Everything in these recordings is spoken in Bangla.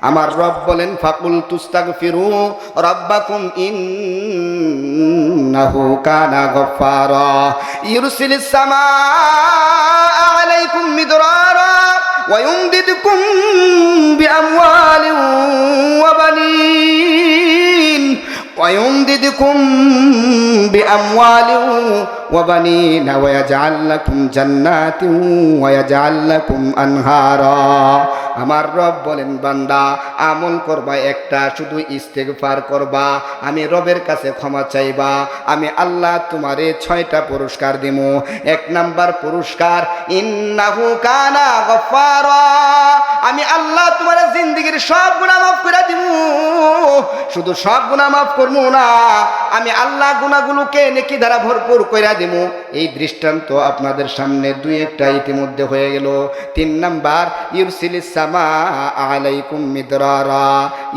আমার রব বলেন ফাকুল তুস্তাগ ফিরু রব্বাকুম ইন্নাহু কানা গফফারা ইউরসিলিস সামা আলাইকুম মিদরারা ويمددكم بأموال وبنين ويمددكم بأموال وبنين ويجعل لكم جنات ويجعل لكم أنهارا আমার রব বলেন, বান্দা, আমল করবা একটা, শুধু ইস্তেগফার করবা। আমি রবের কাছে ক্ষমা চাইবা। আমি আল্লাহ তোমারে ছয়টা পুরস্কার দিব এক নাম্বার পুরস্কার, ইন্নাহু কানা গফারা আমি আল্লাহ তোমার জিন্দগির সব গুনাহ মাফ করে দিব শুধু সব গুনাহ মাফ করব না, আমি আল্লাহ গুনাহগুলোকে নেকি দ্বারা ভরপুর কইরা দিব এই দৃষ্টান্ত আপনাদের সামনে দুই একটা ইতিমধ্যে হয়ে গেল। তিন নাম্বার, ইউরসিলিস সামা আলাইকুম মিদরারা,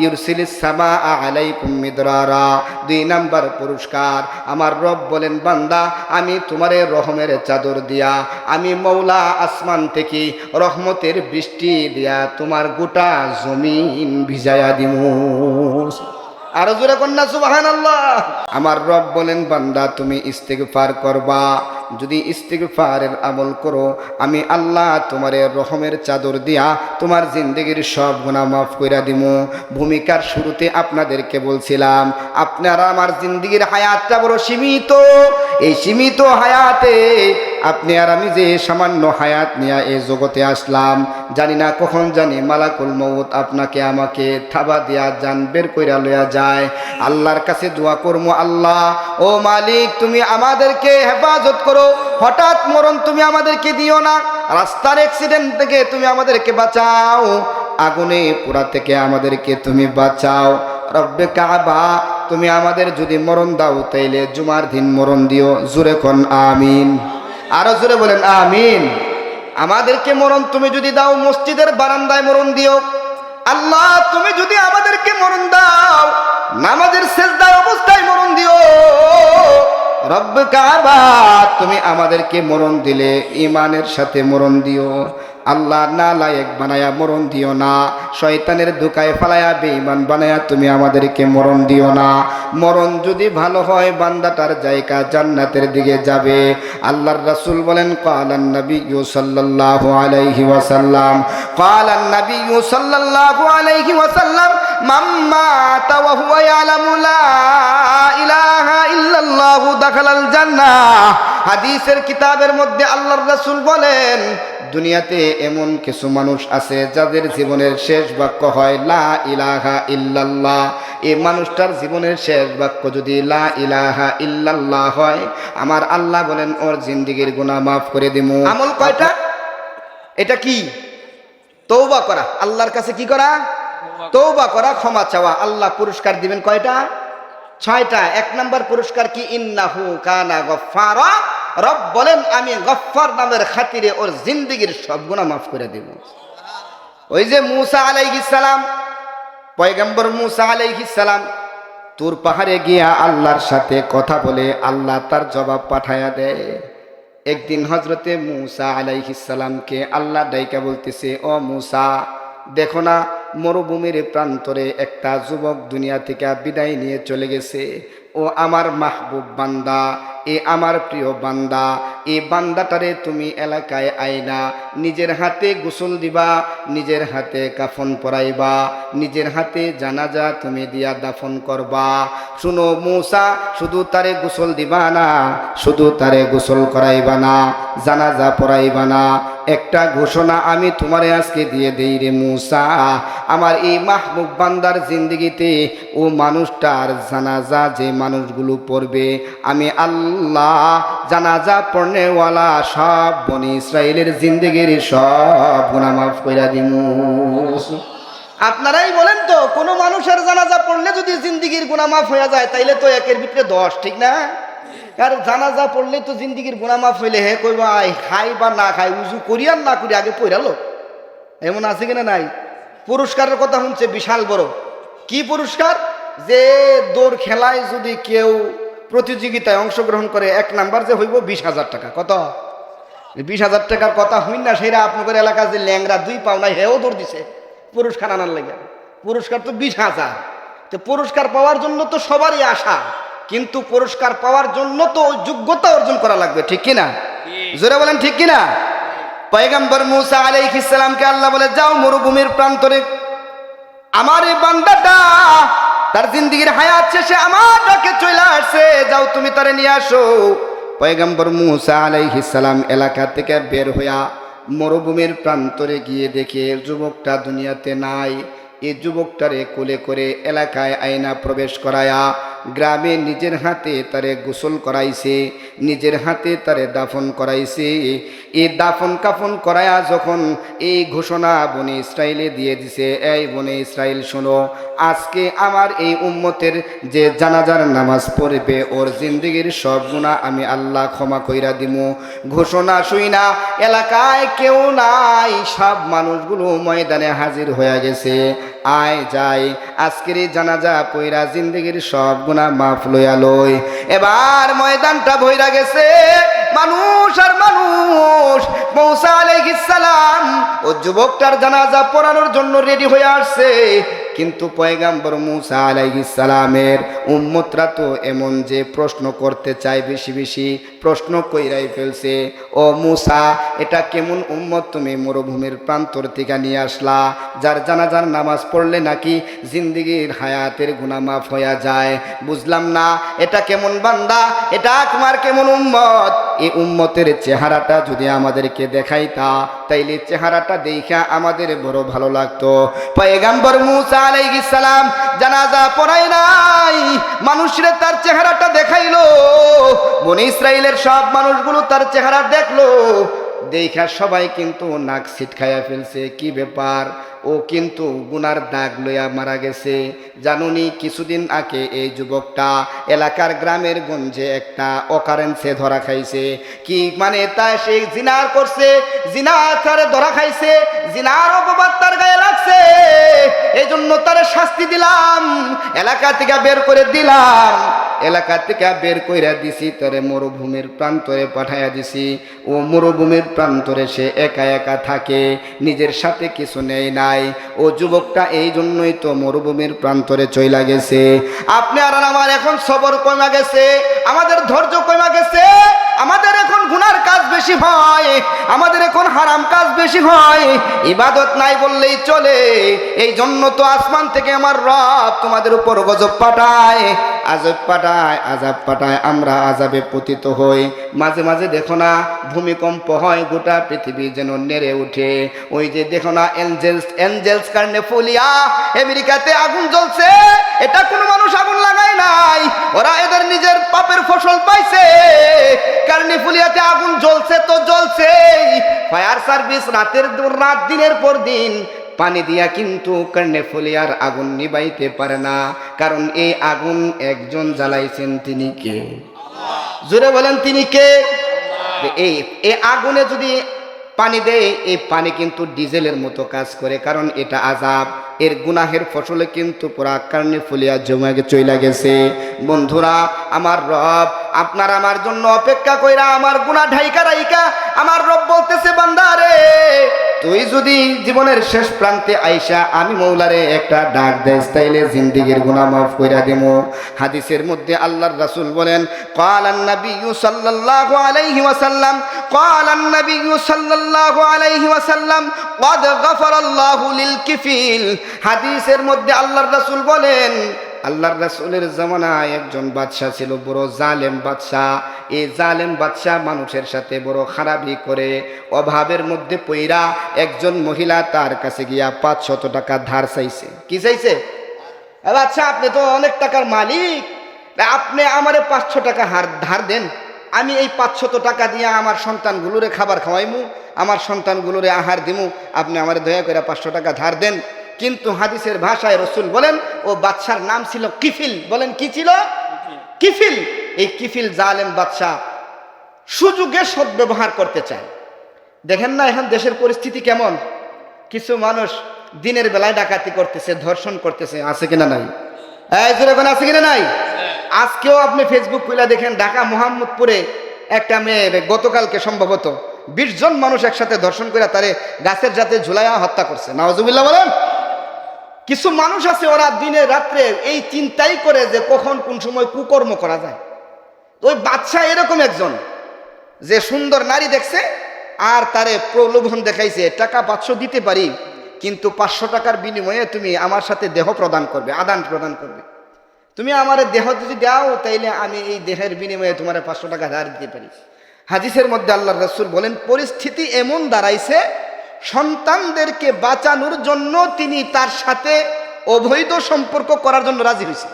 ইউরসিলিস সামা আলাইকুম মিদরারা। দুই নাম্বার পুরস্কার, আমার রব বলেন, বান্দা, আমি তোমারে রহমের চাদর দিয়া, আমি মৌলা আসমান থেকে রহমতের বৃষ্টি দিয়া তোমার গোটা জমিন ভিজায়া দিমু। আরও জোরে কন্যা সুবাহান আল্লাহ আমার রব বলেন, বান্দা, তুমি ইস্তেগফার করবা। যদি ইস্তেগফারের আমল করো, আমি আল্লাহ তোমার রহমের চাদর দিয়া তোমার জিন্দগির সব গুণা মাফ কইরা দিমু। ভূমিকার শুরুতে আপনাদেরকে বলছিলাম, আপনারা আমার জিন্দগির হায়াতটা বড় সীমিত। এই সীমিত হায়াতে আপনি আর আমি যে সামান্য হায়াত নিয়ে এই জগতে আসলাম, জানি না কখন জানি মালাকুল মৌত আপনাকে আমাকে থাবা দিয়া জান বের কইরা লয়া যায়। আল্লাহর কাছে দোয়া করব আল্লাহ, ও মালিক, তুমি আমাদেরকে হেফাজত করো। হঠাৎ মরণ তুমি আমাদেরকে দিও না, রাস্তার অ্যাক্সিডেন্ট থেকে তুমি আমাদেরকে বাঁচাও, আগুনে পোড়া থেকে আমাদেরকে তুমি বাঁচাও। রব্বে কাবা, তুমি আমাদের যদি মরণ দাও, তাইলে জুমার দিন মরণ দিও। জুরে কোন আমিন। আরও জোরে বলেন, আমিন। আমাদেরকে মরণ তুমি যদি দাও, মসজিদের বারান্দায় মরণ দিও। আল্লাহ, তুমি যদি আমাদেরকে মরণ দাও, নামাজের শেষদায় অবস্থায় মরণ দিও। রব্ব কাবা, তুমি আমাদেরকে মরণ দিলে ইমানের সাথে মরণ দিও। আল্লাহ না লায়েক বানায়া মরণ দিও না। শয়তানের ধোকায় ফালায়া বেঈমান বানায়া তুমি আমাদেরকে মরণ দিও না। মরণ যদি ভালো হয়, বান্দাটার জায়গা জান্নাতের দিকে যাবে। আল্লাহর রাসূল বলেন, কালান নবী সাল্লাল্লাহু আলাইহি ওয়াসাল্লাম। কালান নবী সাল্লাল্লাহু আলাইহি ওয়াসাল্লাম মাম্মা ইলাহা ইল্লাল্লাহু দাখালাল হাদিসের কিতাবের মধ্যে আল্লাহর রাসূল বলেন, দুনিয়াতে এমন কিছু মানুষ আছে যাদের জীবনের শেষ বাক্য হয় লা ইলাহা ইল্লাল্লাহ। এই মানুষটার জীবনের শেষ বাক্য যদি লা ইলাহা ইল্লাল্লাহ হয়, আমার আল্লাহ বলেন, ওর জিন্দিগির গুনাহ মাফ করে দিমু। আমল কয়টা? এটা কি? তৌবা করা। আল্লাহর কাছে কি করা? তৌবা করা ক্ষমা চাওয়া। আল্লাহ পুরস্কার দিবেন কয়টা? ছয়টা। এক নাম্বার পুরস্কার কি? ইন্নাহু কানা গফফারা। রব বলেন, আমি গফফার নামের খাতিরে ওর জিন্দিগির সব গুনাহ মাফ করে দেব। ওই যে মুসা সালাম, পয়গম্বর মুসা সালাম, তুর পাহাড়ে গিয়া আল্লাহর সাথে কথা বলে আল্লাহ তার জবাব পাঠায়া দেয়। একদিন হজরতে মুসা সালামকে আল্লাহ ডাইকা বলতেছে, ও মুসা, দেখো না মরুভূমির প্রান্তরে একটা যুবক দুনিয়া থেকে বিদায় নিয়ে চলে গেছে। ও আমার মাহবুব বান্দা, এ আমার প্রিয় বান্দা এই বান্দাটারে তুমি এলাকায় আইনা। নিজের হাতে গোসল দিবা, নিজের হাতে কাফন পরাইবা, নিজের হাতে জানাজা তুমি দিয়া দাফন করবা। শুনো মূসা, শুধু তারে গোসল দিবা না, শুধু তারে গোসল করাইবা না, জানাজা পরাইবা না। একটা ঘোষণা আমি তোমারে আজকে দিয়ে দেই রে মূসা। আমার এই মাহবুব বান্দার জিন্দগিতে ও মানুষটার জানাজা যে মানুষগুলো পড়বে, আমি আল্লাহ জানাজা পড়নেওয়ালা সব বনি ইসরায়েলের জিন্দগির সব গুনাহ মাফ কইরা দিমু। আপনারাই বলেন তো, কোনো মানুষের জানাজা পড়লে যদি জিন্দিগির গুনাহ মাফ হয়ে যায়, তাইলে তো একের ভিতরে দশ, ঠিক না? আর জানাজা পড়লে তো জিন্দিগির গুনাহ মাফ হইলে হে কইবা আই খাই বা না খাই, উজু করি আর না করি, আগে পড়ালো এমন আছে কিনা নাই? পুরস্কারের কথা শুনছে, বিশাল বড়। কি পুরস্কার? যে দৌড় খেলায় যদি কেউ প্রতিযোগিতায় অংশগ্রহণ করে এক নাম্বার যে হইব বিশ হাজার টাকা। কত? বিশ হাজার টাকার কথা হইন না সেটা আপনাদের এলাকার যে ল্যাংরা দুই পাও নাই হেও দৌড় দিছে। পুরস্কার আনার লাগে। পুরস্কার তো বিশ হাজার। তো পুরস্কার পাওয়ার জন্য তো সবারই আশা কিন্তু পুরস্কার পাওয়ার জন্য তো যোগ্যতা অর্জন করা লাগবে ঠিক কিনা জোরে বলেন ঠিক কিনা পয়গম্বর মুসা আলাইহিস ইসলামকে আল্লাহ বলে যাও মরুভূমির প্রান্তরে আমার এই বান্দাটা তার জিন্দিগির হায়াত শেষে আমার ডাকে চলে আসছে যাও তুমি তারে নিয়ে আসো। পয়গম্বর মুসা সালাম এলাকা থেকে বের হইয়া মরুভূমির প্রান্তরে গিয়ে দেখে যুবকটা দুনিয়াতে নাই। এই যুবকটারে কোলে করে এলাকায় আয়না প্রবেশ করায়া গ্রামে নিজের হাতে তারে গোসল করাইছে, নিজের হাতে তারে দাফন করাইছে। এই দাফন কাফন করায়া যখন এই ঘোষণা বনে ইসরায়েলে দিয়ে দিছে, এই বনে ইসরায়েল শোনো, আজকে আমার এই উম্মতের যে জানাজার নামাজ পড়বে, ওর জিন্দগির সব গুণা আমি আল্লাহ ক্ষমা কইরা দিমু। ঘোষণা শুই না, এলাকায় কেউ নাই, সব মানুষগুলো ময়দানে হাজির হয়ে গেছে। আয় যাই। আজকের এই জানাজা পইরা জিন্দগির সব গুণা মাফ লইয়া লই। এবার ময়দানটা বইরা গেছে। মানুষ আর মানুষ। মৌসা আলাইহিস সালাম ও যুবকটার জানাজা পড়ানোর জন্য রেডি হয়ে আসছে। কিন্তু পয়গাম্বর মুসা সালামের উম্মতরা তো এমন যে প্রশ্ন করতে চায় বেশি বেশি, প্রশ্ন কইরাই ফেলছে, ও মুসা, এটা কেমন উম্মত তুমি মরুভূমির প্রান্তর থেকে নিয়ে আসলা? যার জানাজার নামাজ পড়লে নাকি জিন্দিগির হায়াতের গুনাহ মাফ হইয়া যায়? বুঝলাম না, এটা কেমন বান্দা? এটা তোমার কেমন উম্মত? এই উম্মতের চেহারাটা যদি আমাদেরকে দেখাইতা, তাইলে চেহারাটা দেখা আমাদের বড় ভালো লাগতো। পয়গাম্বর মুসা আলাইহিস সালাম জানাজা পড়াই নাই, মানুষরে তার চেহারাটা দেখাইলো, বনে ইসরায়েলের সব মানুষগুলো তার চেহারা দেখল দেখা সবাই কিন্তু নাক ছিটখাইয়া ফেলছে, কি ব্যাপার? ও কিন্তু গুনার দাগ লইয়া মারা গেছে। জানুনি, কিছুদিন আগে এই যুবকটা এলাকার গ্রামের গঞ্জে একটা অকারেন্সে ধরা খাইছে। কি মানে তা সে জিনার করছে? জিনার ধরা খাইছে, জিনার অপবাদ তার গায়ে লাগছে। এই জন্য তারে শাস্তি দিলাম, এলাকা থেকে বের করে দিলাম। এলাকা থেকে বের কইরা দিছি, তারে মরুভূমির প্রান্তরে পাঠাইয়া দিছি। ও মরুভূমির প্রান্তরে সে একা একা থাকে, নিজের সাথে কিছু নেই নাই। ও যুবকটা এই জন্যই তো মরুভূমির প্রান্তরে চইলা গেছে। আপনি আর আমার এখন সবর কমা গেছে, আমাদের ধৈর্য কমা গেছে, আমাদের এখন গুনার কাজ বেশি হয়, আমাদের এখন হারাম কাজ বেশি হয়। ইবাদত নাই বললেই চলে এই জন্য তো আসমান থেকে আমার রব তোমাদের উপর গজব পাঠায়। আজব পাঠায়, আজাব পাঠায়, আমরা আজাবে পতিত হই। মাঝে মাঝে দেখো না, ভূমিকম্প হয়, গোটা পৃথিবী যেন নেড়ে উঠে ওই যে দেখো না এঞ্জেলস এঞ্জেলস কারণে ফুলিয়া আমেরিকাতে আগুন জ্বলছে। এটা কোনো মানুষ আগুন লাগায় নাই। ওরা এদের নিজের পাপের ফসল পাইছে। কারণে আগুন জ্বলছে তো জ্বলছেই। ফায়ার সার্ভিস রাতের, রাত দিনের পর দিন পানি দিয়া কিন্তু কর্ণে ফুলিয়ার আগুন নিবাইতে পারে না। কারণ এই আগুন একজন জ্বালাইছেন তিনি কে? জোরে বলেন তিনি কে? এই এই আগুনে যদি পানি দেয় এই পানি কিন্তু ডিজেলের মতো কাজ করে কারণ এটা আজাব। এর গুনাহের ফসলে কিন্তু পুরা কারণে ফুলিয়া জমে চইলা গেছে। বন্ধুরা আমার রব আপনার আমার জন্য অপেক্ষা কইরা আমার গুণা ঢাইকা রাইকা আমার রব বলতেছে বান্দারে তুই যদি জীবনের শেষ প্রান্তে আইসা আমি মৌলারে একটা ডাক দেস তাইলে জিন্দিগির গুনাহ মাফ কইরা দেবো হাদিসের মধ্যে আল্লাহর রাসূল বলেন قال النبي صلى الله عليه وسلم قال النبي صلى الله عليه وسلم قد غفر الله للكفيل হাদিসের মধ্যে আল্লাহর রাসূল বলেন আল্লাহর রাসূলের জামানায় একজন বাদশা ছিল, বড় জালেম বাদশাহ। এই জালেম বাদশা মানুষের সাথে বড় খারাপি করে, অভাবের মধ্যে পইরা একজন মহিলা তার কাছে গিয়া পাঁচশত টাকা ধার চাইছে। কি চাইছে? আচ্ছা আপনি তো অনেক টাকার মালিক। আপনি আমারে পাঁচশো টাকা হার ধার দেন। আমি এই পাঁচশত টাকা দিয়ে আমার সন্তানগুলোরে খাবার খাওয়াইমু, আমার সন্তানগুলোরে আহার দিমু। আপনি আমার দয়া করে পাঁচশো টাকা ধার দেন। কিন্তু হাদিসের ভাষায় রসুল বলেন ও বাদশার নাম ছিল কিফিল। বলেন কি ছিল? কিফিল। এই কিফিল জালেম বাদশাহ সুযোগে সদ্ব্যবহার করতে চায়। দেখেন না এখন দেশের পরিস্থিতি কেমন? কিছু মানুষ দিনের বেলায় ডাকাতি করতেছে ধর্ষণ করতেছে আছে কিনা নাই? কোন আছে কিনা নাই? আজকেও আপনি ফেসবুক খুলে দেখেন ঢাকা মোহাম্মদপুরে একটা মেয়ে গতকালকে সম্ভবত বিশ জন মানুষ একসাথে ধর্ষণ করে তারে গাছের জাতে ঝুলাইয়া হত্যা করছে। নওয়াজুবিল্লাহ বলেন। কিছু মানুষ আছে, ওরা দিনে রাত্রে এই চিন্তাই করে যে কখন কোন সময় কুকর্ম করা যায়। ওই বাচ্চা এরকম একজন, যে সুন্দর নারী দেখছে আর তারে প্রলোভন দেখাইছে, টাকা পাঁচশো দিতে পারি, কিন্তু পাঁচশো টাকার বিনিময়ে তুমি আমার সাথে দেহ প্রদান করবে, আদান প্রদান করবে। তুমি আমার দেহ যদি দাও, তাইলে আমি এই দেহের বিনিময়ে তোমার পাঁচশো টাকা ধার দিতে পারি। হাদিসের মধ্যে আল্লাহ রসুল বলেন, পরিস্থিতি এমন দাঁড়াইছে, সন্তানদেরকে বাঁচানোর জন্য তিনি তার সাথে অবৈধ সম্পর্ক করার জন্য রাজি হয়েছে।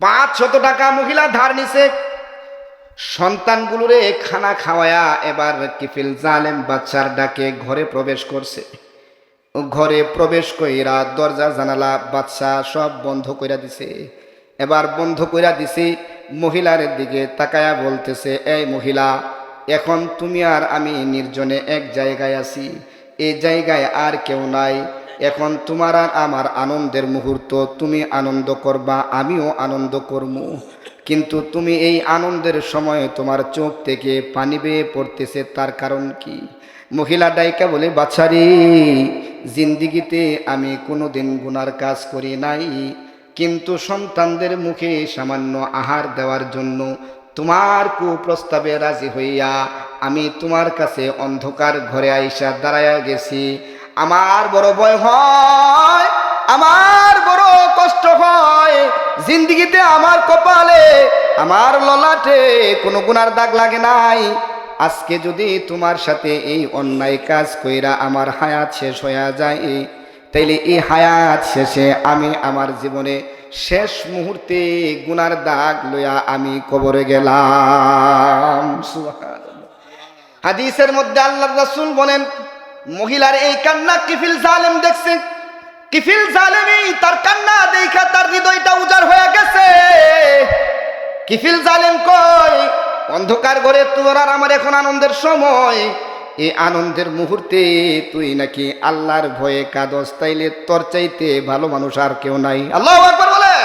পাঁচ শত টাকা মহিলা ধার নিছে। সন্তানগুলোরে খানা খাওয়ায়া এবার কিফিল জালেম বাচ্চার ডাকে ঘরে প্রবেশ করছে। ঘরে প্রবেশ কইরা দরজা, জানালা, বাচ্চা সব বন্ধ কইরা দিছে। এবার বন্ধ কইরা দিছে, মহিলার দিকে তাকায়া বলতেছে, এই মহিলা, এখন তুমি আর আমি নির্জনে এক জায়গায় আছি। এই জায়গায় আর কেউ নাই। এখন তোমার আর আমার আনন্দের মুহূর্ত, তুমি আনন্দ করবা, আমিও আনন্দ করব কিন্তু তুমি এই আনন্দের সময় তোমার চোখ থেকে পানি বেয়ে পড়তেছে, তার কারণ কি? মহিলা ডাইকা বলে, বাছারি, জিন্দিগিতে আমি কোনোদিন গুনার কাজ করি নাই। কিন্তু সন্তানদের মুখে সামান্য আহার দেওয়ার জন্য তোমার কুপ্রস্তাবে রাজি হইয়া আমি তোমার কাছে অন্ধকার ঘরে আইসা দাঁড়াইয়া গেছি। আমার বড় ভয় হয়, আমার বড় কষ্ট হয়। জিন্দিগিতে আমার কপালে, আমার ললাটে কোনো গুনার দাগ লাগে নাই। আজকে যদি তোমার সাথে এই অন্যায় কাজ কইরা আমার হায়াত শেষ হইয়া যায় তাইলে এই হায়াত শেষে আমি আমার জীবনে শেষ মুহূর্তে গুনার দাগ লইয়া আমি কবরে গেলাম। হাদিসের মধ্যে আল্লাহ রাসূল বলেন, মহিলার এই কান্না কিফিল জালেম দেখছে? কিফিল জালেমি তার কান্না দেখা তার হৃদয়টা উজাড় হয়ে গেছে। কিফিল জালেম কয়, অন্ধকার ঘরে তোর আর আমার এখন আনন্দের সময়। এই আনন্দের মুহূর্তে তুই নাকি আল্লাহর ভয়ে কাদস, তাইলে তোর চাইতে ভালো মানুষ আর কেউ নাই। আল্লাহ বলে!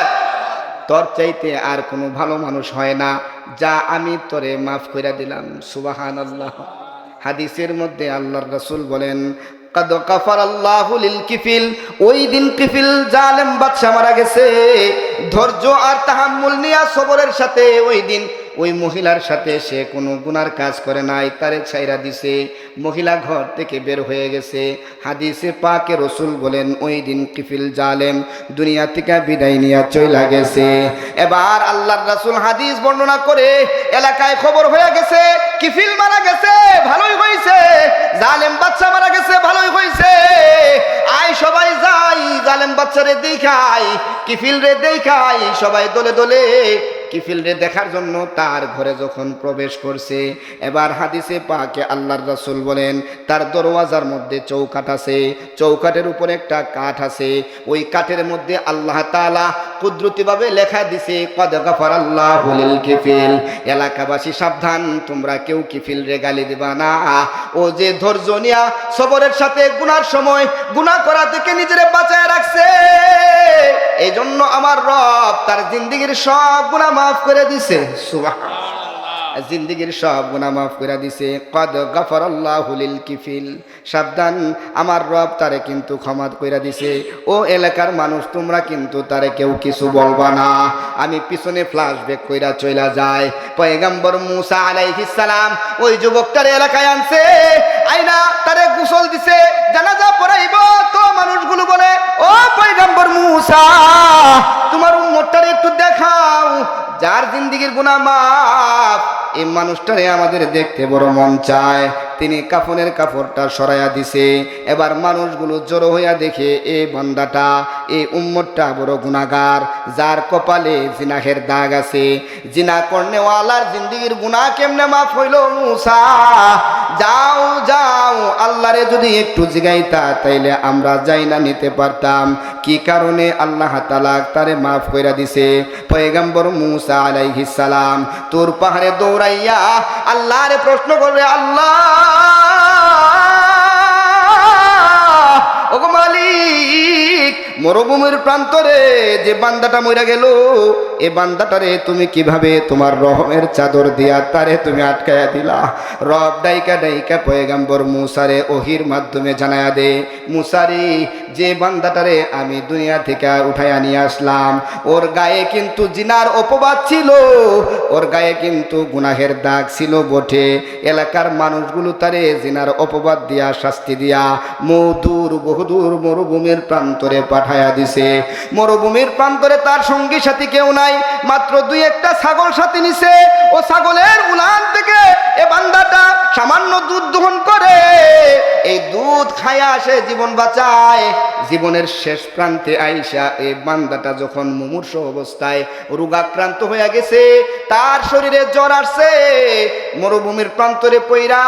তোর চাইতে আর কোনো ভালো মানুষ হয় না, যা আমি তোরে মাফ করে দিলাম। সুবাহান আল্লাহ হাদিসের মধ্যে আল্লাহর রাসূল বলেন, কদ কাফার আল্লাহুল কিফিল। ওই দিন কিফিল জালেম বাদশা মারা গেছে। ধৈর্য আর তাহাম্মুল নিয়া সবরের সাথে ওই দিন ওই মহিলার সাথে সে কোনো গুনার কাজ করে নাই, তারে ছাইরা দিছে। মহিলা ঘর থেকে বের হয়ে গেছে। হাদিসে পাকে রসুল বলেন, ওই দিন কিফিল জালেম দুনিয়া থেকে বিদায় নিয়ে চইলা গেছে। এবার আল্লাহর রাসুল হাদিস বর্ণনা করে, এলাকায় খবর হয়ে গেছে, কিফিল মারা গেছে, ভালোই হয়েছে জালেম বাচ্চা মারা গেছে, ভালোই হয়েছে আয় সবাই যাই, জালেম বাচ্চারে দেখাই, কিফিল রে দেখাই, সবাই দলে দলে কিফিল রে দেখার জন্য তার ঘরে যখন প্রবেশ করছে, এবার হাদিসে পাকে আল্লাহর রাসূল বলেন, তার দরওয়াজার মধ্যে চৌকাঠ আছে, চৌকাঠের উপর একটা কাঠ আছে, ওই কাঠের মধ্যে আল্লাহ তাআলা কুদরতিভাবে লেখা দিছে, কদ গফর আল্লাহু লিল কিফিল। এলাকাবাসী, সাবধান, তোমরা কেউ কিফিল রে গালি দিবা না। ও যে ধৈর্য নিয়া সবরের সাথে গুনার সময় গুনাহ করা থেকে নিজেরে বাঁচায় রাখছে এই জন্য আমার রব তার জিন্দিগির সব গুনাহ মাফ করে দিছে সুবহান জিন্দিগির সব গুনাহ মাফ করে দিছে। কদ গফর লিল কিফিল। সাবধান, আমার রব তারে কিন্তু ক্ষমা করে দিছে। ও এলাকার মানুষ, তোমরা কিন্তু তারে কেউ কিছু বলবা না। আমি পিছনে ফ্ল্যাশব্যাক কইরা চইলা যায় পয়গাম্বর মুসা আলাইহিস সালাম ওই যুবকটার এলাকায় আনছে। আইনা তারে গোসল দিছে, জানাজা পড়াইব। তো মানুষগুলো বলে, ও পয়গাম্বর মুসা, তোমার উম্মতটারে একটু দেখাও। যার জিন্দিগির গুনাহ মাফ এই মানুষটারে আমাদের দেখতে বড় মন চায়। তিনি কাফনের কাপড়টা সরাইয়া দিছে। এবার মানুষগুলো জড়ো হইয়া দেখে, এ বান্দাটা এই উম্মতটা বড় গুণাগার যার কপালে জিনাহের দাগ আছে। জিনা কর্নেওয়ালার জিন্দিগির গুণা কেমনে মাফ হইল মুসা? যাও যাও, আল্লাহরে যদি একটু জিগাইতা, তাইলে আমরা যাই না নিতে পারতাম। কি কারণে আল্লাহ তালা তারে মাফ কইরা দিছে? পয়গাম্বর মুসা আলাইহিস সালাম তোর পাহাড়ে দৌড়াইয়া আল্লাহরে প্রশ্ন করবে, আল্লাহ ওগো মালিক। মরুভূমির প্রান্তরে যে বান্দাটা মরে গেল, এ বান্দাটারে তুমি কীভাবে তোমার রহমের চাদর দিয়া তারে তুমি আটকায়া দিলা? রব ডাইকা ডাইকা পয়গাম্বর মুসারে ওহির মাধ্যমে জানায়া দে, মুসারি, যে বান্দাটারে আমি দুনিয়া থেকে উঠাইয়া নিয়ে আসলাম, ওর গায়ে কিন্তু জিনার অপবাদ ছিল, ওর গায়ে কিন্তু গুনাহের দাগ ছিল বটে। এলাকার মানুষগুলো তারে জিনার অপবাদ দিয়া শাস্তি দিয়া মধুর, বহুদূর মরুভূমির প্রান্তরে পাঠায়া দিছে। মরুভূমির প্রান্তরে তার সঙ্গী সাথী কেউ নাই, মাত্র দুই একটা ছাগল সাথে নিছে। ও ছাগলের উলান থেকে এ বান্দাটা সামান্য দুধ দহন করে। এই দুধ খায়া সে জীবন বাঁচায়। জীবনের শেষ প্রান্তে আইসা এই বান্দাটা যখন মুমূর্ষ অবস্থায় রোগাক্রান্ত হয়ে গেছে, তার শরীরে জ্বর আসছে। মরুভূমির প্রান্তরে পইরা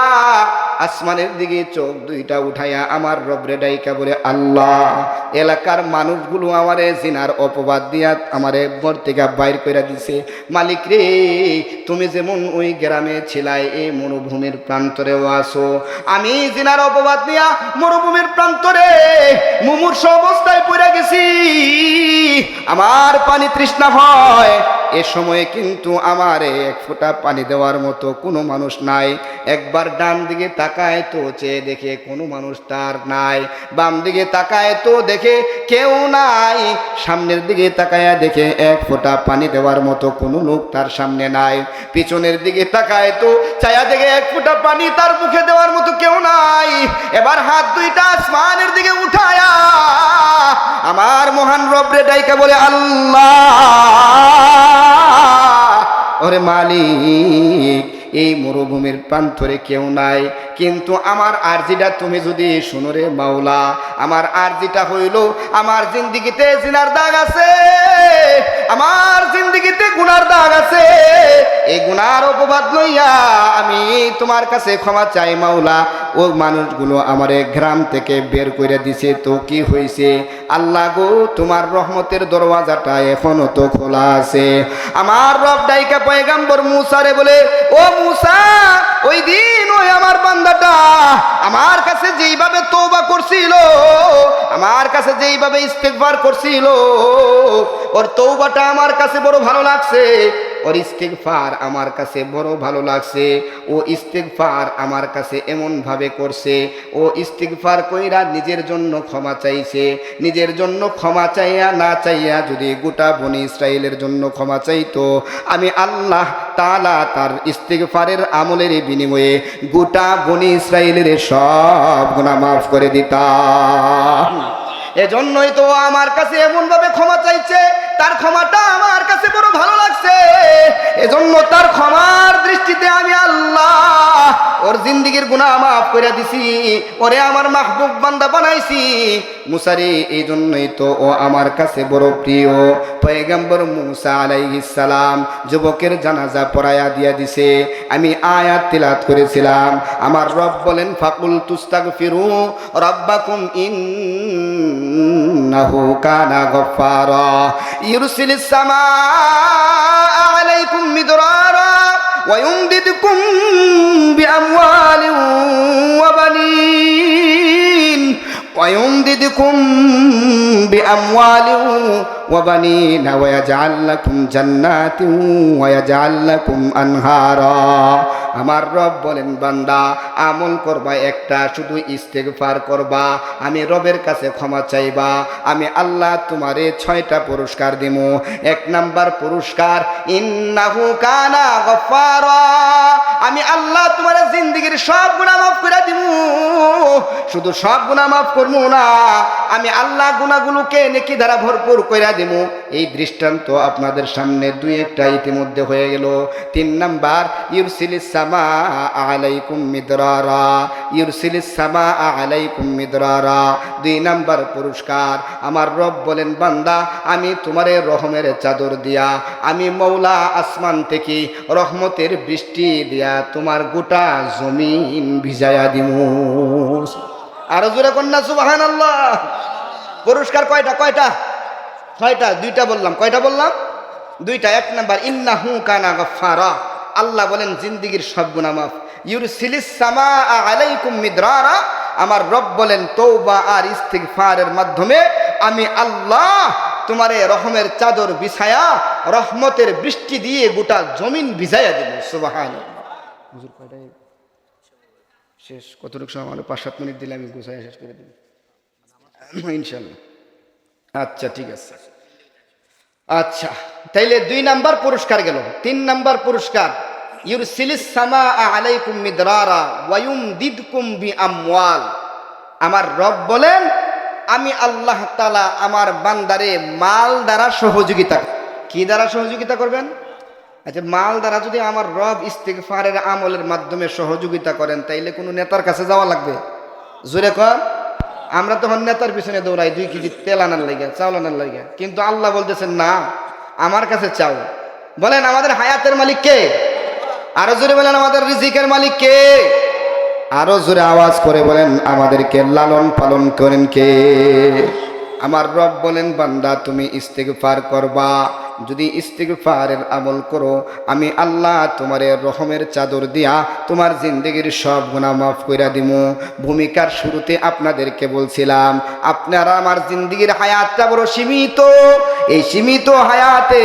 আসমানের দিকে চোখ দুইটা উঠাইয়া আমার রবরে ডাইকা বলে, আল্লাহ, এলাকার মানুষগুলো আমারে জিনার অপবাদ দিয়া আমারে ঘর থেকে বাইর করে দিছে। মালিক রে, তুমি যেমন ওই গ্রামে ছিলাই এই মরুভূমির প্রান্তরেও আসো আমি জিনার অপবাদ দিয়া মরুভূমির প্রান্তরে মুমূর্ষ অবস্থায় পড়ে গেছি। আমার পানি তৃষ্ণা হয় এ সময়ে কিন্তু আমার এক ফোঁটা পানি দেওয়ার মতো কোনো মানুষ নাই। একবার ডান দিকে তাকায় তো চেয়ে দেখে কোনো মানুষ তার নাই। বাম দিকে তাকায় তো দেখে কেউ নাই। সামনের দিকে তাকায় দেখে এক ফোঁটা পানি দেওয়ার মতো কোনো লোক তার সামনে নাই। পিছনের দিকে তাকায় তো ছায়া দেখে এক ফোঁটা পানি তার মুখে দেওয়ার মতো কেউ নাই। এবার হাত দুইটা আসমানের দিকে উঠায়া আমার মহান রবরে ডাইকা বলে আল্লাহ ওরে মালিক এই মরুভূমির প্রান্তরে কেউ নাই। কিন্তু আমার আরজিটা তুমি যদি শুনো রে মাওলা, আমার আরজিটা হইল, আমার জিন্দিগিতে জিনার দাগ আছে, আমার জিন্দিগিতে গুনার দাগ আছে। এই গুনার অপবাদ লইয়া আমি তোমার কাছে ক্ষমা চাই মাওলা। ও মানুষগুলো আমারে গ্রাম থেকে বের করে দিছে, তো কি হয়েছে আল্লাহ গো, তোমার রহমতের দরওয়াজাটা এখনও তো খোলা আছে। আমার রব ডাইকা পয়গাম্বর মুসারে বলে, ও মুসা, ওই দিন ওই আমার বান্দাটা আমার কাছে যেইভাবে তোবা করছিল, আমার কাছে যেইভাবে ইস্তেকবার করছিল, ওর তৌবাটা আমার কাছে বড় ভালো লাগছে। ওর ইস্তেগফার আমার কাছে বড় ভালো লাগছে, ও ইস্তেগফার আমার কাছে এমনভাবে করছে, ও ইস্তেগফার কইরা নিজের জন্য ক্ষমা চাইছে, নিজের জন্য ক্ষমা চাইয়া না চাইয়া যদি গোটা বনি ইসরায়েলের জন্য ক্ষমা চাইতো, আমি আল্লাহ তালা তার ইস্তেগফারের আমলের বিনিময়ে গোটা বনি ইসরায়েলের সব গুণা মাফ করে দিতাম। এজন্যই তো আমার কাছে এমনভাবে ক্ষমা চাইছে তার ক্ষমাটা আমার কাছে বড় ভালো লাগছে। এজন্য তার ক্ষমার দৃষ্টিতে আমি আল্লাহ ওর জিন্দিগির গুনাহ মাফ করে দিছি, ওরে আমার মাহবুব বান্দা বানাইছি। মুসারি এই জন্যই তো ও আমার কাছে বড় প্রিয়। পয়গম্বর মুসা সালাম যুবকের জানাজা পড়ায়া দিয়া দিছে। আমি আয়াত তিলাত করেছিলাম। আমার রব বলেন ফাকুল তুস্তাগফিরু রব্বাকুম إنه كان غفارا. يرسل السماء عليكم مدرارا ويمددكم بأموال وبنين. ويمددكم بأموال وبنين ويجعل لكم جنات ويجعل لكم أنهارا আমার রব বলেন বান্দা আমল করবা একটা শুধু ইস্তেগফার করবা আমি রবের কাছে ক্ষমা চাইবা আমি আল্লাহ তোমারে ছয়টা পুরস্কার দিব এক নাম্বার পুরস্কার ইন্নাহু কানা গফারা আমি আল্লাহ তোমার জিন্দগির সব গুনাহ মাফ করে দিব শুধু সব গুনাহ মাফ করবো না আমি আল্লাহ গুনাহগুলোকে নেকি দ্বারা ভরপুর করে দিব এই দৃষ্টান্ত আপনাদের সামনে দুই একটা ইতিমধ্যে হয়ে গেল। তিন নাম্বার ইউরসিলিস সামা আলাইকুম মিদরারা। ইউরসিলিস সামা আলাইকুম মিদরারা। দুই নাম্বার পুরস্কার, আমার রব বলেন, বান্দা, আমি তোমারে রহমের চাদর দিয়া, আমি মৌলা আসমান থেকে রহমতের বৃষ্টি দিয়া তোমার গোটা জমিন ভিজায়া দিমু। আরও জোরে কন্যা সুবাহান আল্লাহ পুরস্কার কয়টা কয়টা? ছয়টা, দুইটা বললাম। কয়টা বললাম? দুইটা। এক নাম্বার ইন্না হু কানা গফারা আল্লাহ বলেন, জিন্দিগির সব গুনাহ ইউর ইউরসিলিস সামা আলাইকুম মিদরারা। আমার রব বলেন তৌবা আর ইস্তিগফারের মাধ্যমে আমি আল্লাহ তোমারে রহমের চাদর বিছায়া, রহমতের বৃষ্টি দিয়ে গোটা জমিন ভিজাইয়া দেব। সুবাহান শেষ। কতটুকু সময়? আমার পাঁচ সাত মিনিট দিলে আমি গুছাইয়া শেষ করে দেব। ইনশাল্লাহ আচ্ছা ঠিক আছে। আচ্ছা তাইলে দুই নাম্বার পুরস্কার গেল। তিন নাম্বার পুরস্কার আমার রব বলেন, আমি আল্লাহ তালা আমার বান্দারে মাল দ্বারা সহযোগিতা কি দ্বারা সহযোগিতা করবেন? আচ্ছা মাল দ্বারা যদি আমার রব ইস্তিগফারের আমলের মাধ্যমে সহযোগিতা করেন, তাইলে কোনো নেতার কাছে যাওয়া লাগবে? জোরে কর আমরা তখন নেতার পিছনে দৌড়াই, দুই কেজি তেল আনার লাগে চাউল আনার লাগে কিন্তু আল্লাহ বলতেছেন, না, আমার কাছে চাও বলেন, আমাদের হায়াতের মালিক কে? আরও জোরে বলেন, আমাদের রিজিকের মালিক কে? আরও জোরে আওয়াজ করে বলেন, আমাদেরকে লালন পালন করেন কে? আমার রব বলেন, বান্দা, তুমি ইস্তেগফার করবা। যদি ইস্তেগফারের আমল করো, আমি আল্লাহ তোমারে রহমের চাদর দিয়া তোমার জিন্দগির সব গুণা মাফ কইরা দিমু। ভূমিকার শুরুতে আপনাদেরকে বলছিলাম, আপনারা আমার জিন্দগির হায়াতটা বড় সীমিত। এই সীমিত হায়াতে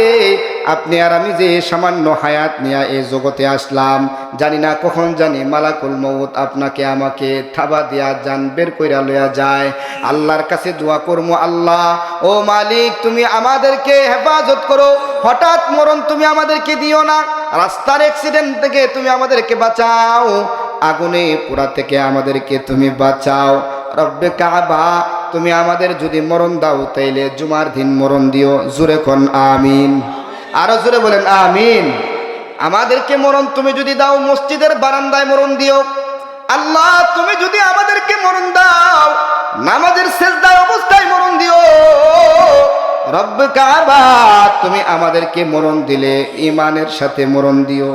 আপনি আর আমি যে সামান্য হায়াত নিয়ে এই জগতে আসলাম, জানি না কখন জানি মালাকুল মৌত আপনাকে আমাকে থাবা দিয়া যান বের কইরা লইয়া যায়। আল্লাহর কাছে দোয়া করব আল্লাহ, ও মালিক, তুমি আমাদেরকে হেফাজত করো। হঠাৎ মরণ তুমি আমাদেরকে দিও না। রাস্তার অ্যাক্সিডেন্ট থেকে তুমি আমাদেরকে বাঁচাও। আগুনে পোড়া থেকে আমাদেরকে তুমি বাঁচাও। রব্বে কাবা, তুমি আমাদের যদি মরণ দাও, তাইলে জুমার দিন মরণ দিও। জুরে কোন আমিন। আরও জোরে বলেন আমিন। আমাদেরকে মরণ তুমি যদি দাও, মসজিদের বারান্দায় মরণ দিও। আল্লাহ, তুমি যদি আমাদেরকে মরণ দাও, নামাজের শেষদায় অবস্থায় মরণ দিও। কাবা, তুমি আমাদেরকে মরণ দিলে ইমানের সাথে মরণ দিও।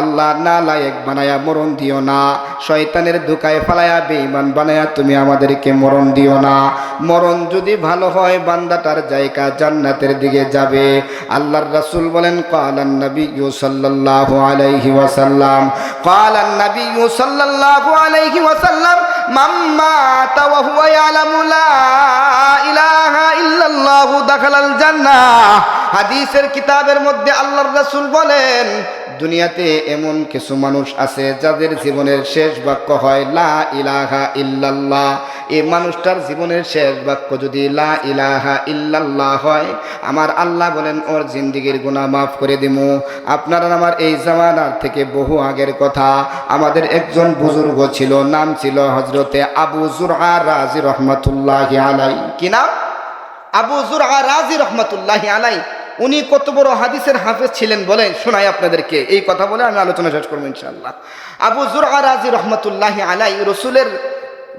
আল্লাহ না লায়েক বানায়া মরণ দিও না। শয়তানের দুকায় ফালায়া বেঈমান বানায়া তুমি আমাদেরকে মরণ দিও না। মরণ যদি ভালো হয়, বান্দাটার জায়গা জান্নাতের দিকে যাবে। আল্লাহর রাসূল বলেন কালান নবী সাল্লাল্লাহু আলাইহি ওয়াসাল্লাম। কালান নবী সাল্লাল্লাহু আলাইহি ওয়াসাল্লাম মাম্মা তাওয়া ইলাহা ইল্লাল্লাহু দাখালাল জান্নাহ। হাদিসের কিতাবের মধ্যে আল্লাহর রাসূল বলেন, দুনিয়াতে এমন কিছু মানুষ আছে যাদের জীবনের শেষ বাক্য হয়, লা ইলাহা ইল্লাল্লাহ। এই মানুষটার জীবনের শেষ বাক্য যদি লা ইলাহা ইল্লাল্লাহ হয়, আমার আল্লাহ বলেন, ওর জিন্দিগির গুণা মাফ করে দিমু। আপনারা আমার এই জামানার থেকে বহু আগের কথা। আমাদের একজন বুজুর্গ ছিল, নাম ছিল হজরতে আবু জুরআ রাজি রহমাতুল্লাহ আলাই কি নাম? আবু জুরআ রাজি রহমাতুল্লাহ আলাই উনি কত বড় হাদিসের হাফেজ ছিলেন বলেন, শোনাই আপনাদেরকে। এই কথা বলে আমি আলোচনা শেষ করব ইনশাআল্লাহ। আবু জুরআ রাজি রহমাতুল্লাহ আলাই রসুলের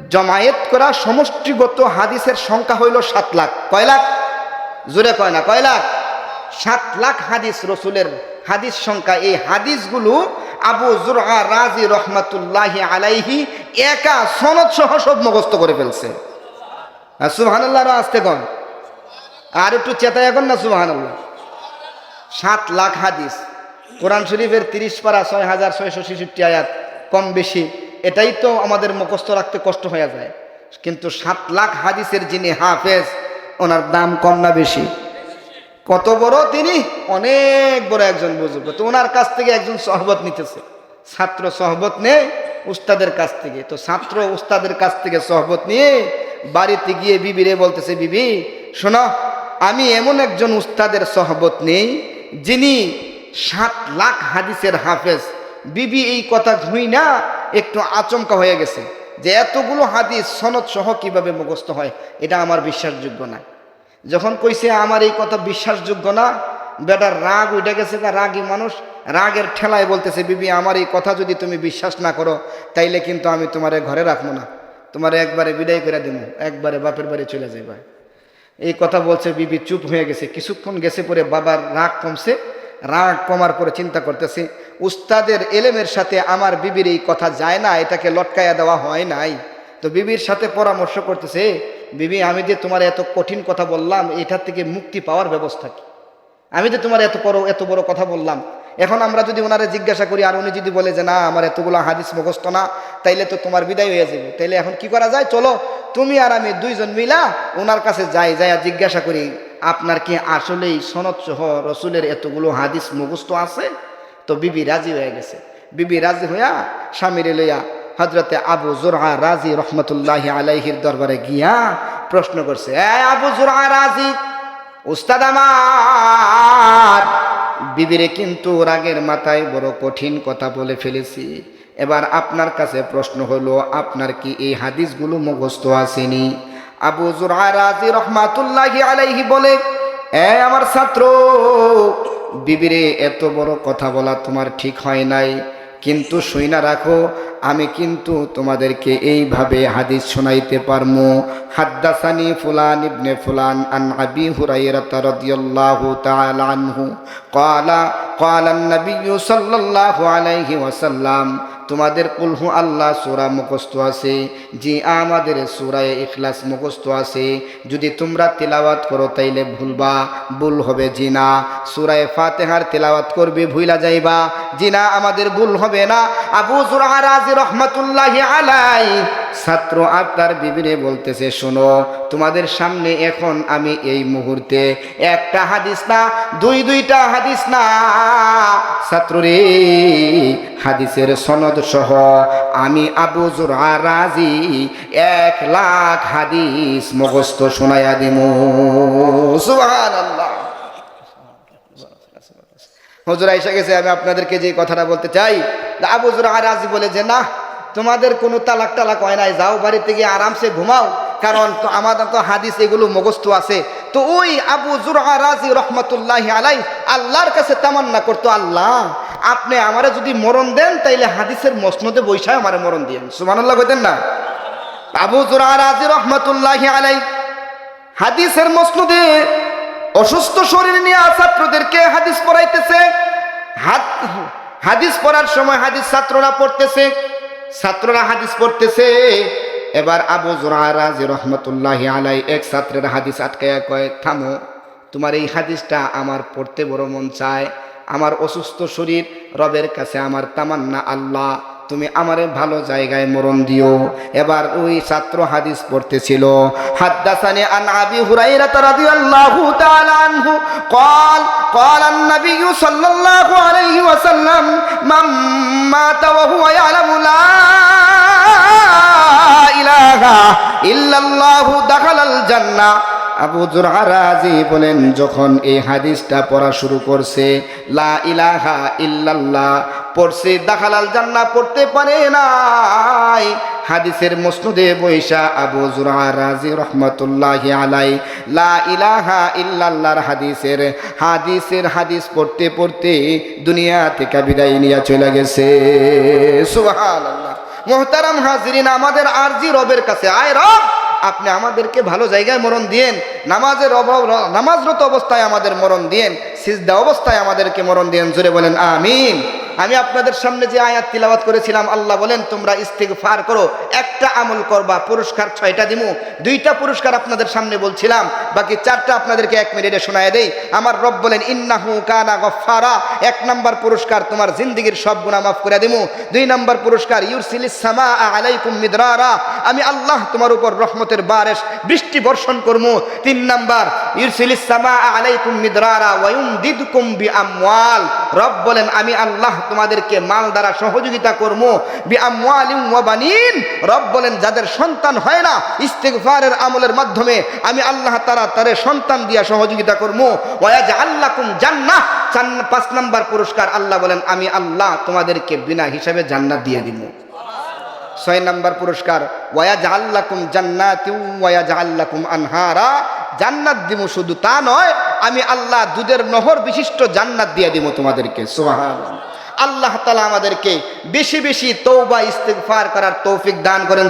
জমায়েত করা সমষ্টিগত হাদিসের সংখ্যা হইল সাত লাখ। কয় লাখ? জুড়ে কয় না, কয় লাখ? সাত লাখ হাদিস রসুলের হাদিস সংখ্যা। এই হাদিসগুলো আবু জুরআ রাজি রহমাতুল্লাহ আলাইহি একা সনদ সহ সব মুখস্থ করে ফেলছে। সুবহানাল্লাহ আসতে কন। আর একটু চেতায় এখন না, সুবহানাল্লাহ? সাত লাখ হাদিস। কোরআন শরীফের তিরিশ পারা ছয় হাজার ছয়শো ছেষট্টি আয়াত কম বেশি, এটাই তো আমাদের মুখস্থ রাখতে কষ্ট হয়ে যায়। কিন্তু সাত লাখ হাদিসের যিনি হাফেজ, ওনার দাম কম না বেশি। কত বড় তিনি? অনেক বড় একজন বুজুর্গ। তো ওনার কাছ থেকে একজন সহবত নিতেছে। ছাত্র সহবত নেই উস্তাদের কাছ থেকে। তো ছাত্র উস্তাদের কাছ থেকে সহবত নিয়ে বাড়িতে গিয়ে বিবিরে বলতেছে, বিবি, শোনো, আমি এমন একজন উস্তাদের সহবত নেই যিনি সাত লাখ হাদিসের হাফেজ, বিবি এই কথা ধুই না, একটু আচমকা হয়ে গেছে যে এতগুলো হাদিস সনদ সহ কীভাবে মুখস্থ হয়, এটা আমার বিশ্বাসযোগ্য না। যখন কইছে আমার এই কথা বিশ্বাসযোগ্য না বেটার রাগ উঠে গেছে না রাগী মানুষ, রাগের ঠেলায় বলতেছে, বিবি, আমার এই কথা যদি তুমি বিশ্বাস না করো, তাইলে কিন্তু আমি তোমারে ঘরে রাখব না, তোমারে একবারে বিদায় করে দেবো একবারে বাপের বাড়ি চলে যাইবা। এই কথা বলছে বিবি, চুপ হয়ে গেছে। কিছুক্ষণ গেছে পরে বাবার রাগ কমছে। রাগ কমার পরে চিন্তা করতেছে, উস্তাদের এলেমের সাথে আমার বিবির এই কথা যায় না, এটাকে লটকাইয়া দেওয়া হয় নাই। তো বিবির সাথে পরামর্শ করতেছে, বিবি, আমি যে তোমার এত কঠিন কথা বললাম, এটার থেকে মুক্তি পাওয়ার ব্যবস্থা কি? আমি যে তোমার এত বড় এত বড় কথা বললাম এখন আমরা যদি ওনারে জিজ্ঞাসা করি, আর উনি যদি বলে যে, না, আমার এতগুলো হাদিস মুখস্থ না, তাইলে তো তোমার বিদায় হয়ে যাবে। তাইলে এখন কি করা যায়? চলো, তুমি আর আমি দুইজন মিলা ওনার কাছে যাই যাই জিজ্ঞাসা করি, আপনার কি আসলেই সনদ সহ রসুলের এতগুলো হাদিস মুখস্থ আছে? তো বিবি রাজি হয়ে গেছে। বিবি রাজি হইয়া স্বামীরে লইয়া হজরতে আবু জোরহা রাজি রহমতুল্লাহ আলাইহির দরবারে গিয়া প্রশ্ন করছে আবু জোরহা রাজি? উস্তাদ আমার বিবিরে কিন্তু রাগের মাথায় বড় কঠিন কথা বলে ফেলেছি। এবার আপনার কাছে প্রশ্ন হলো, আপনার কি এই হাদিসগুলো মুখস্থ আসেনি? আবু জুরাজি রাজি রহমাতুল্লাহি আলাইহি বলে, এ আমার ছাত্র, বিবিরে এত বড় কথা বলা তোমার ঠিক হয় নাই। কিন্তু শুই না রাখো আমি কিন্তু তোমাদেরকে এইভাবে হাদিস শোনাইতে পারমু। হাদ্দাসানি ফুলান ইবনে ফুলান আন আবি হুরাইরাতা রাদিয়াল্লাহু তাআলা আনহু। ক্বালা ক্বালা an-নাবিয়্যু সাল্লাল্লাহু আলাইহি ওয়াসাল্লাম, তোমাদের কুলহু আল্লাহ সূরা মুখস্থ আছে, জি আমাদের সূরায়ে ইখলাস মুখস্থ আছে। যদি তোমরা তেলাওয়াত করো তাইলে ভুলবা, ভুল হবে জিনা। সুরায় ফাতেহার তেলাওয়াত করবে, ভুইলা যাইবা। জিনা আমাদের ভুল হবে না। আবু জুরা রাজি আলাই ছাত্র বিবিরে বলতেছে, শোনো, তোমাদের সামনে এখন আমি এই মুহূর্তে একটা হাদিস না, দুই দুইটা হাদিস না। হাদিসের সনদ সহ আমি আবু জুরা রাজি এক লাখ হাদিস মুখস্থ শোনাইয়া দিমু। সুবহানাল্লাহ। হুজুর এসে গেছে, আমি আপনাদেরকে যে কথাটা বলতে চাই আবু জুরা রাজি বলে যে, না, তোমাদের কোনো তালাক টালাক হয় নাই, যাও বাড়িতে গিয়ে আরামসে ঘুমাও, কারণ তো আমাদের তো হাদিস এগুলো মুখস্থ আছে। তো ওই আবু জুরা রাজি রহমতুল্লাহ আলাই আল্লাহর কাছে তামান্না করতো, আল্লাহ, আপনি আমারে যদি মরণ দেন, তাইলে হাদিসের মসনদে বৈশায় আমারে মরণ দিয়েন সুমানুল্লাহ কইতেন না? আবু জুরা রাজি রহমতুল্লাহ আলাই হাদিসের মসনদে অসুস্থ শরীর নিয়ে ছাত্রদেরকে হাদিস পড়াইতেছে। হাদিস পড়ার সময় হাদিস ছাত্ররা পড়তেছে। ছাত্ররা হাদিস পড়তেছে। এবার আবু জোরাজ রহমতুল্লাহ আলাই এক ছাত্রের হাদিস আটকায়া কয়, থামো, তোমার এই হাদিসটা আমার পড়তে বড় মন চায়। আমার অসুস্থ শরীর রবের কাছে আমার তামান্না আল্লাহ। তুমি আমারে ভালো জায়গায় মরণ দিও এবার ওই ছাত্র হাদিস পড়তেছিল হাদ্দাসানি আন আবি হুরাইরা রাদিয়াল্লাহু তাআলা আনহু قال قال النبي صلى الله عليه وسلم من مات وهو يعلم لا إله إلا الله دخل الجنة আবু জুরআ বলেন, যখন এই হাদিসটা পড়া শুরু করছে, লা ইলাহা ইল্লাল্লাহ, পড়ছে, দাখালাল জান্না পড়তে পারে নাই। হাদিসের মসনুদে বৈশা আবু জুরা রাজি রহমতুল্লাহ আলাই, লা ইলাহা ইল্লাল্লাহর হাদিসের হাদিসের হাদিস পড়তে পড়তে দুনিয়া থেকে বিদায় নিয়ে চলে গেছে। সুবহানাল্লাহ। মোহতারাম হাজিরিন, আমাদের আরজি রবের কাছে, আয় রব! আপনি আমাদেরকে ভালো জায়গায় মরণ দিয়েন নামাজের অভাব নামাজরত অবস্থায় আমাদের মরণ দিয়েন। সিজদা অবস্থায় আমাদেরকে মরণ দিয়েন জুড়ে বলেন, আমিন। আমি আপনাদের সামনে যে আয়াত তিলাবাত করেছিলাম, আল্লাহ বলেন, তোমরা ইস্তিগফার করো, একটা আমল করবা, পুরস্কার ছয়টা দিমু। দুইটা পুরস্কার আপনাদের সামনে বলছিলাম, বাকি চারটা আপনাদেরকে এক মিনিটে শোনায় দেই। আমার রব বলেন, ইন্নাহু কানা গফারা এক নাম্বার পুরস্কার তোমার জিন্দিগির সব গুণা মাফ করে দিমু। দুই নাম্বার পুরস্কার, ইউরসিলিস সামা আলাইকুম মিদরারা। আমি আল্লাহ তোমার উপর রহমতের বারেশ বৃষ্টি বর্ষণ করমু। তিন নাম্বার, ইউরসিলিস সামা আলাইকুম মিদরারা, ওয়ায়ুম দিদকুম বি আমওয়াল রব বলেন, আমি আল্লাহ তোমাদেরকে মাল দ্বারা সহযোগিতা করব বি আমওয়ালিম ওয়া রব বলেন, যাদের সন্তান হয় না, ইস্তেগফারের আমলের মাধ্যমে আমি আল্লাহ তারা তারে সন্তান দিয়া সহযোগিতা করব ওয়াজ আল্লাকুম জান্নাহ পাঁচ নাম্বার পুরস্কার, আল্লাহ বলেন, আমি আল্লাহ তোমাদেরকে বিনা হিসাবে জান্নাত দিয়ে দিব ছয় নাম্বার পুরস্কার ওয়া জাহাল্লাকুম জান্নাতি জাহাল্লাকুম আনহারা। জান্নাত দিব শুধু তা নয়, আমি আল্লাহ দুধের নহর বিশিষ্ট জান্নাত দিয়ে দিব তোমাদেরকে। সোহান আল্লাহ তালা আমাদেরকে বেশি বেশি তৌবা ইস্তেফার করার তৌফিক দান করেন।